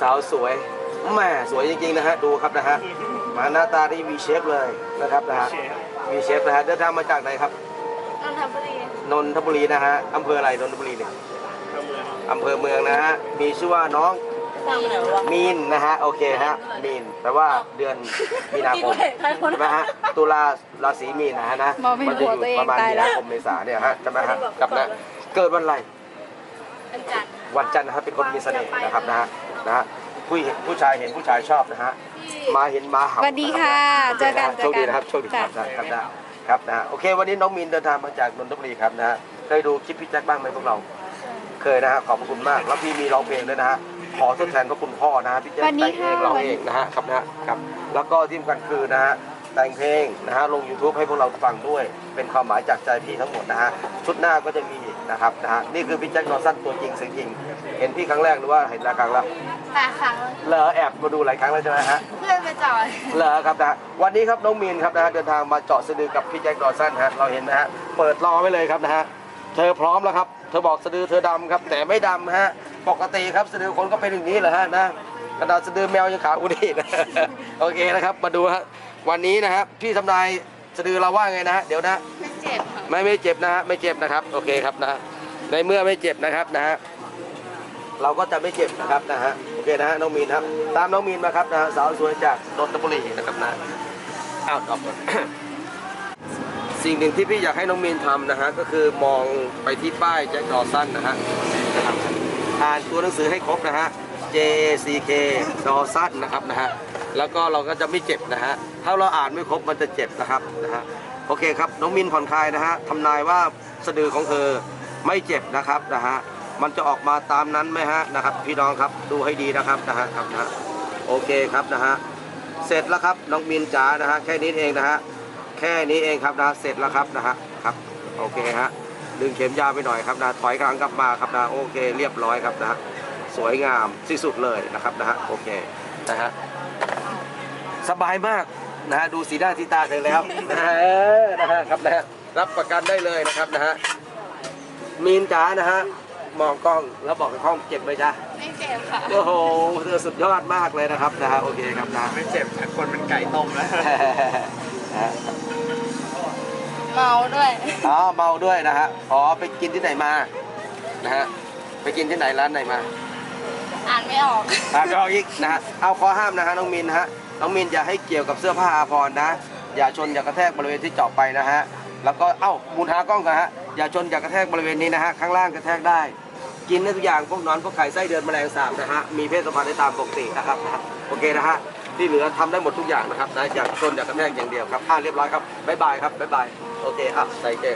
สาวสวยแหม่สวยจริงๆนะฮะดูครับนะฮะมาหน้าตาที่วีเชฟเลยนะครับนะฮะวีเชฟนะฮะเดินทางมาจากไหนครับนนทบุรีนนทบุรีนะฮะอำเภออะไรนนทบุรีเนี่ยอำเภอเมืองนะฮะมีชื่อว่าน้องทำอะไรวะมีนนะฮะโอเคฮะมีนแปลว่าเดือนมีนาคมใครคนใช่ไหมฮะตุลาราศีมีนนะฮะนะมองไม่เห็นจะอหัวยู่ตัวเองประมาณตายมีแล้นาวคมเมษาเนี่ยฮะใช่ไหมฮะกับนะเกิดวันอะไรเป็นจันทร์วันจันทร์นะครับเป็นคนมีเสน่ห์นะครับนะฮะ นะฮะผู้เห็นผู้ชายเห็นผู้ชายชอบนะฮะที่มาเห็นมาเห่าสวัสดีค่ะเจอกันโชคดีนะครับเจโชอคกันดีครับจ้ะนะครับนะครับนะฮะโอเค วันนี้น้องมีนเดินทางมาจากนนทบุรีครับนะฮะเคยดูคลิปพี่แจ็คบ้างไหมพวกเรา เคยนะฮะขอบคุณมากแล้วพี่มีร้องเพลงด้วยนะฮะขอทดแทนพระคุณพ่อนะฮะพี่แจ็คสวัสดีแต่งเองค่ะร้องเองนะฮะครับนะฮะครับ แล้วก็ที่สำคัญคือนะฮะ แต่งเพลงนะฮะลง YouTube ให้พวกเราฟังด้วย เป็นความหมายจากใจพี่ทั้งหมดนะฮะชุดหน้าก็จะมีนะครับนะฮะนี่คือพี่แจ็คดอสันตัวจริงเสียงจริง เห็นพี่ครั้งแรกหรือว่าเห็นหลายครั้งแล้วแปดครั้งเหรอแอบมาดูหลายครั้งแล้วใช่ไหมฮะเพื่อนไปจอยเหรอครับนะวันนี้ครับน้องมีนครับนะฮะเดินทางมาเจาะสะดือกับพี่แจ็คดอสันฮะเราเห็นนะฮะเปิดรอไว้เลยครับนะฮะเธอพร้อมแล้วครับเธอบอกสะดือเธอดำครับ แต่ไม่ดำฮะปกติครับสะดือคนก็เป็นอย่างนี้แหละฮะนะกระดาษสะดือแมวยังขาวกว่านี่นะโอเคนะครับ มาดูฮะ วันนี้นะครับพี่ทำนายสะดือเราว่าไงนะฮะเดี๋ยวนะ ไม่เจ็บค่ะไม่ไม่เจ็บนะฮะไม่เจ็บนะครับ โอเคครับนะในเมื่อไม่เจ็บนะครับนะฮะเราก็จะไม่เจ็บนะครับนะฮะโอเคนะฮะน้องมีนครับ ตามน้องมีนมาครับนะฮะสาวสวยจากนนทบุรีนะครับนะอ้าวตอบก่อน สิ่งหนึ่งที่พี่อยากให้น้องมีนทำนะฮะก็คือมองไปที่ป้ายแจ็คดอสันนะฮะนะครับอ่านตัวหนังสือให้ครบนะฮะ J C K ดอสันนะครับนะฮะ แล้วก็เราก็จะไม่เจ็บนะฮะ ถ้าเราอ่านไม่ครบมันจะเจ็บนะครับนะฮะ โอเคครับ น้องมินผ่อนคลายนะฮะทำนายว่าสะดือของเธอไม่เจ็บนะครับนะฮะ มันจะออกมาตามนั้นไหมฮะนะครับ พี่น้องครับดูให้ดีนะครับนะฮะครับนะ โอเคครับนะฮะ เสร็จแล้วครับน้องมินจ๋านะฮะแค่นี้เองนะฮะ แค่นี้เองครับนะเสร็จแล้วครับนะฮะครับ โอเคฮะดึงเข็มยาวไปหน่อยครับนะถอยกลางกลับมาครับนะโอเค เรียบร้อยครับนะฮะสวยงามที่สุดเลยนะครับนะฮะโอเคนะฮะ สบายมากนะฮะดูสีหน้าที่ตาเธอแล้วนะฮะเออนะฮะครับนะฮะรับประกันได้เลยนะครับนะฮะมีนจ๋านะฮะมองกล้องแล้วบอกกับกล้องเจ็บไหมจ๊ะไม่เจ็บค่ะโอ้โหเธอสุดยอดมากเลยนะครับนะฮะโอเคครับนะไม่เจ็บแต่คนมันไก่ต้มแล้วนะฮะเมาด้วยอ๋อเมาด้วยนะฮะอ๋อไปกินที่ไหนมานะฮะไปกินที่ไหนร้านไหนมา อ่านไม่ออกตามไปเอาอีกนะฮะเอาข้อห้ามนะฮะน้องมินนะฮะ น้องมินอย่าให้เกี่ยวกับเสื้อผ้าอาภรณ์นะ อย่าชนอย่ากระแทกบริเวณที่เจาะไปนะฮะ แล้วก็เอ้ามูลหากล้องกันฮะ อย่าชนอย่ากระแทกบริเวณนี้นะฮะ ข้างล่างกระแทกได้ กินได้ทุกอย่างพวกนอนพวกไข่ไส้เดือนแมลงสาบนะฮะ มีเพศสัมพันธ์ได้ตามปกตินะครับ โอเคนะฮะ ที่เหลือทำได้หมดทุกอย่างนะครับนะอย่าชนอย่ากระแทกอย่างเดียวครับอ่าเรียบร้อยครับบ๊ายบายครับบ๊ายบาย โอเคอะใส่เก